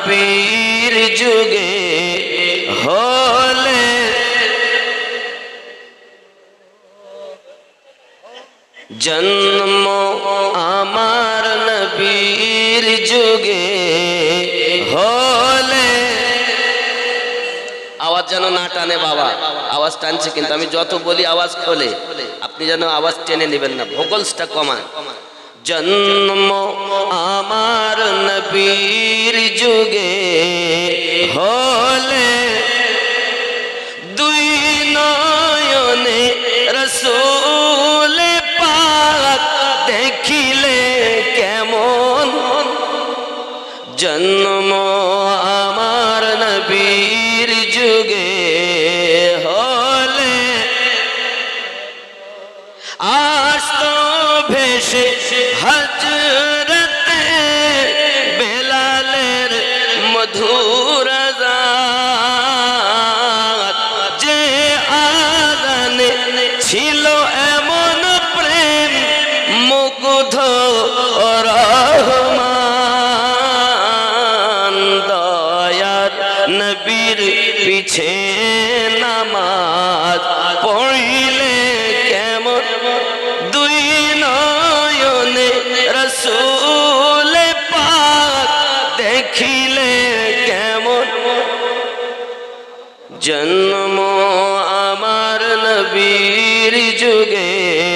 নবীর যুগে হলে। জন্ম আমার নবীর যুগে হলে। আওয়াজ যেন না টানে বাবা, আওয়াজ টানছে কিন্তু আমি যত বলি আওয়াজ খোলে। আপনি যেন আওয়াজ টেনে নেবেন না, ভোকলসটা কমান। জন্ম আমার নবীর যুগে হলে দুই নয়নে রসুল পাক দেখিলে কেমন? জন্ম মধুর ছিল এমন প্রেম মুগ্ধ রহমান। দয়ার পিছে নামাজ পড়িলে কেমন জন্ম আমার নবীর যুগে।